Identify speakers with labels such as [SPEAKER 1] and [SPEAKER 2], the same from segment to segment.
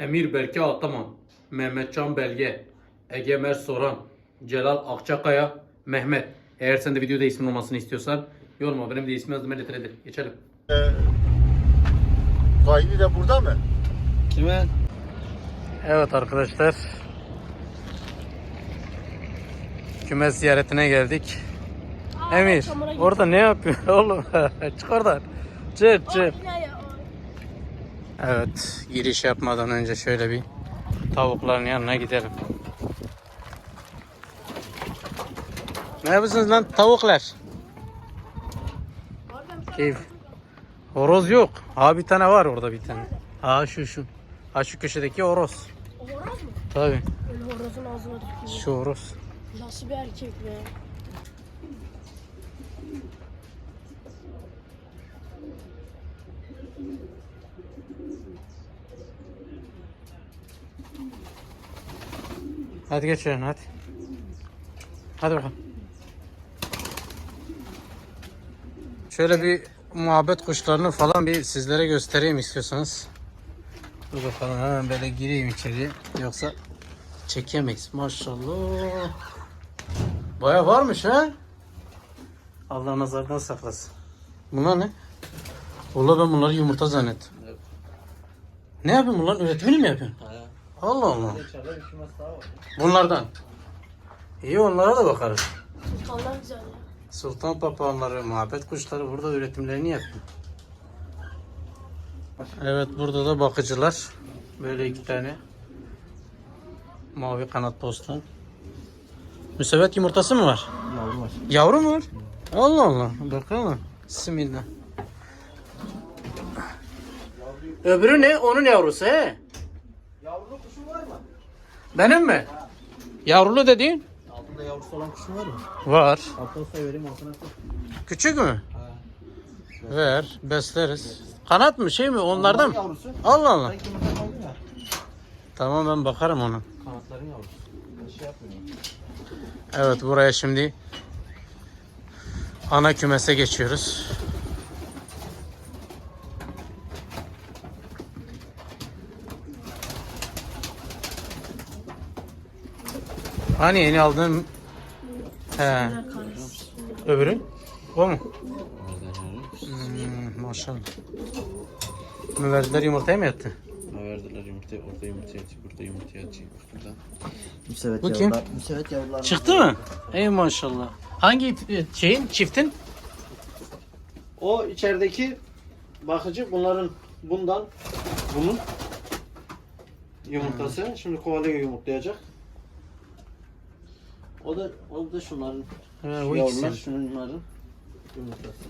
[SPEAKER 1] Emir Berke Ataman, Mehmetcan Belge, Egemer Soran, Celal Akçakaya, Mehmet. Eğer sen de videoda ismin olmasını istiyorsan yorma benim de ismi yazdım letredir. Geçelim.
[SPEAKER 2] Fahri de burada mı?
[SPEAKER 1] Kime? Evet arkadaşlar. Kümes ziyaretine geldik. Emir orada ne yapıyorsun oğlum? Çık oradan. Çık çık. Evet giriş yapmadan önce şöyle bir tavukların yanına gidelim. Ne yapıyorsunuz lan tavuklar? Keyif. Horoz yok. Ha bir tane var orada bir tane. Ha şu şu. Ha şu köşedeki horoz.
[SPEAKER 3] Horoz mu?
[SPEAKER 1] Tabi.
[SPEAKER 3] Öyle horozun ağzına tükürüyor.
[SPEAKER 1] Şu horoz.
[SPEAKER 3] Nasıl bir erkek be?
[SPEAKER 1] Hadi geç önüne hadi. Hadi bakalım. Şöyle bir muhabbet kuşlarını falan bir sizlere göstereyim istiyorsanız. Dur bakalım hemen böyle gireyim içeri. Yoksa çekemeyiz. Maşallah. Baya varmış ha. Allah nazardan saklasın. Bunlar ne? Valla ben bunları yumurta zannettim. Ne yapıyorsun bunlar? Üretimini mi yapıyorsun? Allah Allah. Bunlardan. İyi onlara da bakarız.
[SPEAKER 3] Sultanlar güzel ya.
[SPEAKER 1] Sultan papağanları, muhabbet kuşları burada üretimlerini yapıyor. Evet burada da bakıcılar. Böyle iki tane. Mavi kanat postan. Müsevet yumurtası mı var?
[SPEAKER 2] Yavru var.
[SPEAKER 1] Yavru mu var? Allah Allah. Bakalım. Bismillah. Öbürü ne? Onun yavrusu he.
[SPEAKER 2] Yavrulu kuşun var mı?
[SPEAKER 1] Benim mi? Yavrulu dediğin?
[SPEAKER 2] Altında yavrusu olan kuşun var mı?
[SPEAKER 1] Var.
[SPEAKER 2] Altına vereyim altına say.
[SPEAKER 1] Küçük mü? Ver, besleriz. Kanat mı şey mi onlardan mı?
[SPEAKER 2] Yavrusu.
[SPEAKER 1] Allah Allah.
[SPEAKER 2] Sanki yumurta kaldı ya.
[SPEAKER 1] Tamam ben bakarım ona.
[SPEAKER 2] Kanatların yavrusu. Ben şey yapmıyorum.
[SPEAKER 1] Evet buraya şimdi ana kümese geçiyoruz. Hani yeni aldığın He. Öbürü? O mu? Hmm, maşallah. Müverdiler yumurtaya mı yattı?
[SPEAKER 4] Verdiler yumurtayı, orada yumurta yatıyor, burada yumurta yatıyor, burada.
[SPEAKER 2] Müsevet
[SPEAKER 1] Bu kim?
[SPEAKER 2] Müsevet yavrular.
[SPEAKER 1] Çıktı mı? Ey maşallah. Hangi e, şeyin çiftin?
[SPEAKER 4] O içerideki bakıcı bunların bundan bunun yumurtası. Şimdi kovalıyor yumurtlayacak. O da o da şunların
[SPEAKER 1] He,
[SPEAKER 4] şu
[SPEAKER 1] o ikisi.
[SPEAKER 4] şunların yumurtası.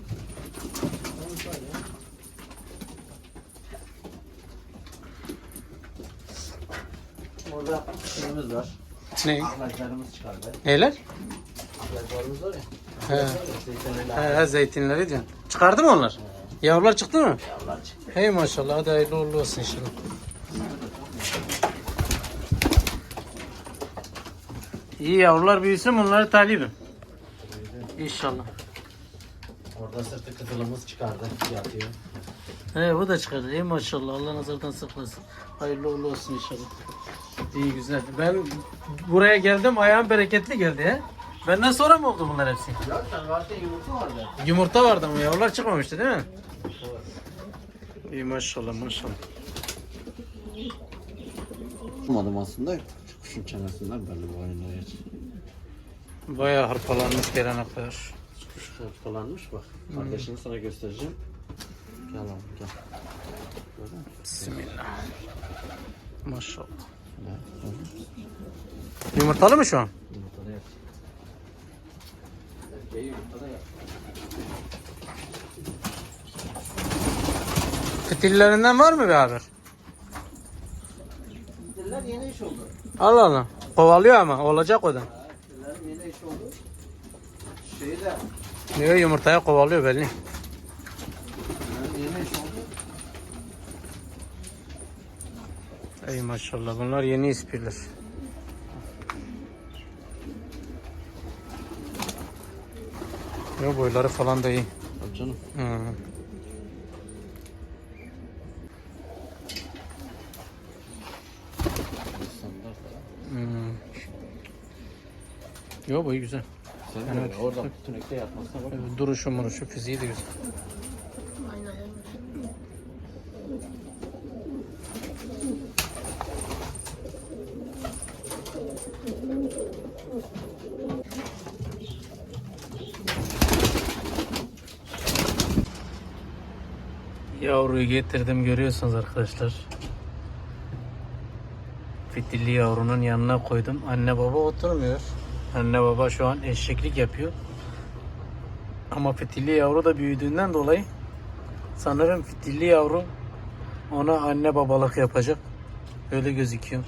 [SPEAKER 4] Orada şeyimiz var.
[SPEAKER 1] Ne?
[SPEAKER 4] Ahlaklarımız çıkardı.
[SPEAKER 1] Neyler?
[SPEAKER 4] Ahlaklarımız var ya.
[SPEAKER 1] He.
[SPEAKER 4] Zeytinler.
[SPEAKER 1] He, he zeytinleri diyorsun. Çıkardı mı onlar? Yavrular çıktı mı?
[SPEAKER 4] Yavrular çıktı.
[SPEAKER 1] Hey maşallah hadi hayırlı uğurlu olsun inşallah. İyi yavrular büyüsün bunları talibim. İnşallah.
[SPEAKER 4] Orada sırtı kıtılımız çıkardı. Yatıyor.
[SPEAKER 1] He bu da çıkardı. Ey maşallah Allah nazardan saklasın. Hayırlı uğurlu olsun inşallah. İyi güzel. Ben buraya geldim ayağım bereketli geldi he. Benden sonra mı oldu bunlar hepsi?
[SPEAKER 4] Ya sen zaten yumurta vardı.
[SPEAKER 1] Yumurta vardı ama yavrular çıkmamıştı değil mi? İyi maşallah maşallah.
[SPEAKER 4] Tutmadım aslında. Şu kuşun bu oyunlar geç.
[SPEAKER 1] Bayağı hırpalanmış gelene kadar.
[SPEAKER 4] Kuş hırpalanmış bak. Kardeşini sana göstereceğim. Gel oğlum gel. Gördün mü?
[SPEAKER 1] Bismillah. Maşallah.
[SPEAKER 4] Gel?
[SPEAKER 1] Yumurtalı mı şu an?
[SPEAKER 4] Yumurtada yat. Erkeği yumurtada yat.
[SPEAKER 1] Fitillerinden var mı bir haber?
[SPEAKER 4] Diller yeni iş oldu.
[SPEAKER 1] Allah Allah. Kovalıyor ama olacak o da.
[SPEAKER 4] Diller yeni iş oldu. Şeyi de
[SPEAKER 1] Niye yumurtaya kovalıyor belli. Ey maşallah bunlar yeni ispirler. Yo boyları falan da iyi.
[SPEAKER 4] Canım.
[SPEAKER 1] Hı. Yok boyu güzel.
[SPEAKER 4] Sen
[SPEAKER 1] Evet.
[SPEAKER 4] evet. oradan tünekte yatmasına bak.
[SPEAKER 1] Duruşu muruşu fiziği de güzel.
[SPEAKER 3] Aynen öyle.
[SPEAKER 1] Yavruyu getirdim görüyorsunuz arkadaşlar. Fitilli yavrunun yanına koydum. Anne baba oturmuyor. Anne baba şu an eşeklik yapıyor. Ama fitilli yavru da büyüdüğünden dolayı sanırım fitilli yavru ona anne babalık yapacak. Öyle gözüküyor.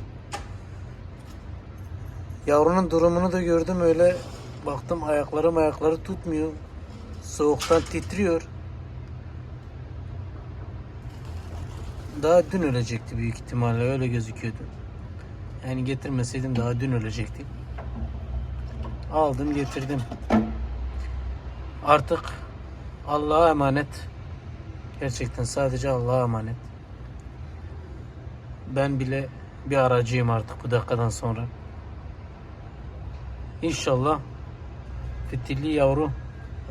[SPEAKER 1] Yavrunun durumunu da gördüm öyle baktım ayakları ayakları tutmuyor. Soğuktan titriyor. Daha dün ölecekti büyük ihtimalle öyle gözüküyordu. Yani getirmeseydim daha dün ölecekti. Aldım getirdim. Artık Allah'a emanet. Gerçekten sadece Allah'a emanet. Ben bile bir aracıyım artık bu dakikadan sonra. İnşallah fitilli yavru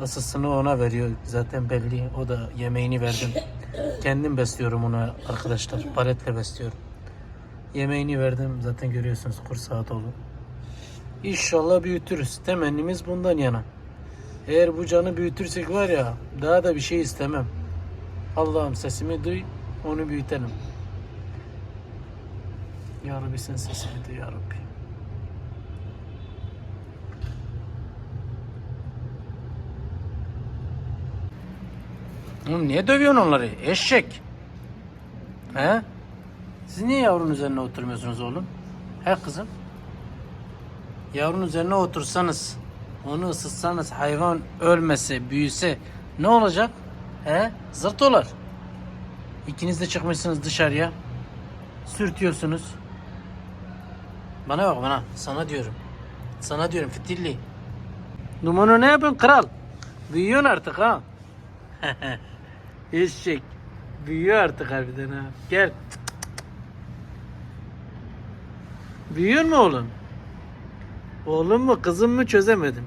[SPEAKER 1] ısısını ona veriyor. Zaten belli. O da yemeğini verdim. Kendim besliyorum onu arkadaşlar. Paletle besliyorum. Yemeğini verdim. Zaten görüyorsunuz kursağı dolu. İnşallah büyütürüz. Temennimiz bundan yana. Eğer bu canı büyütürsek var ya daha da bir şey istemem. Allah'ım sesimi duy onu büyütelim. Ya Rabbi sen sesimi duy ya Rabbi. Oğlum niye dövüyorsun onları? Eşek. He? Siz niye yavrunun üzerine oturmuyorsunuz oğlum? He kızım? Yavrunun üzerine otursanız, onu ısıtsanız, hayvan ölmese, büyüse ne olacak? He? Zırt olar. İkiniz de çıkmışsınız dışarıya. Sürtüyorsunuz. Bana bak bana. Sana diyorum. Sana diyorum fitilli. Numarı ne yapıyorsun kral? Büyüyorsun artık ha. Eşek. Büyüyor artık harbiden ha. Gel. Büyüyor mu oğlum? Oğlum mu kızım mı çözemedim.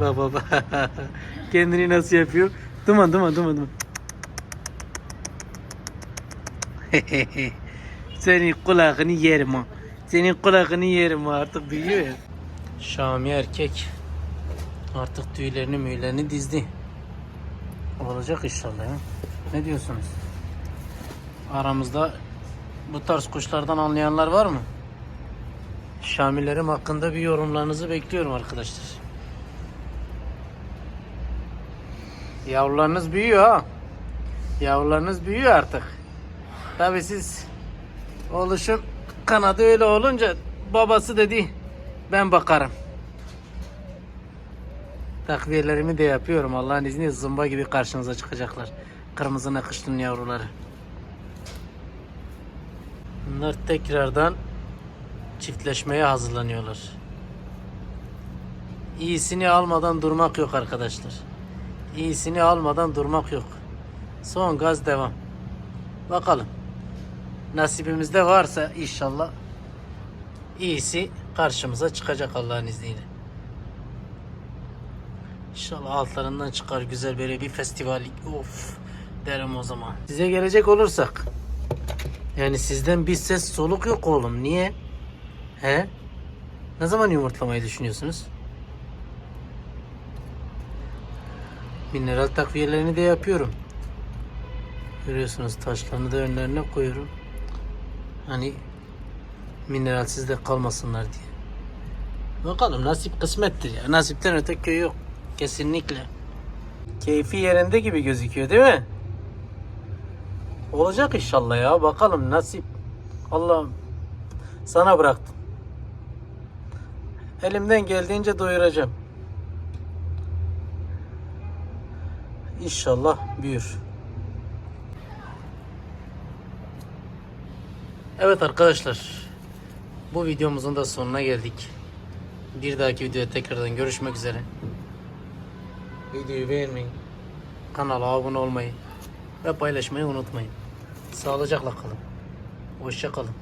[SPEAKER 1] Bak bak bak. Kendini nasıl yapıyor? Duman duman duman duman. Senin kulağını yerim ha. Senin kulağını yerim ha. Artık büyüyor ya. Şami erkek. Artık tüylerini müylerini dizdi. Olacak inşallah ya. Ne diyorsunuz? Aramızda bu tarz kuşlardan anlayanlar var mı? Şamilerim hakkında bir yorumlarınızı bekliyorum arkadaşlar. Yavrularınız büyüyor ha. Yavrularınız büyüyor artık. Tabi siz oluşum kanadı öyle olunca babası dedi ben bakarım. Takviyelerimi de yapıyorum. Allah'ın izniyle zımba gibi karşınıza çıkacaklar. Kırmızı nakışlının yavruları. Bunlar tekrardan çiftleşmeye hazırlanıyorlar. İyisini almadan durmak yok arkadaşlar. İyisini almadan durmak yok. Son gaz devam. Bakalım. Nasibimizde varsa inşallah iyisi karşımıza çıkacak Allah'ın izniyle. İnşallah altlarından çıkar güzel böyle bir festivallik. Of derim o zaman. Size gelecek olursak. Yani sizden bir ses soluk yok oğlum. Niye? He? Ne zaman yumurtlamayı düşünüyorsunuz? Mineral takviyelerini de yapıyorum. Görüyorsunuz taşlarını da önlerine koyuyorum. Hani mineralsiz de kalmasınlar diye. Bakalım nasip kısmettir ya. Nasipten öte köy yok. Kesinlikle. Keyfi yerinde gibi gözüküyor değil mi? Olacak inşallah ya. Bakalım nasip. Allah'ım sana bıraktım. Elimden geldiğince doyuracağım. İnşallah büyür. Evet arkadaşlar. Bu videomuzun da sonuna geldik. Bir dahaki videoda tekrardan görüşmek üzere. Videoyu beğenmeyi, kanala abone olmayı ve paylaşmayı unutmayın. Sağlıcakla kalın. Hoşça kalın.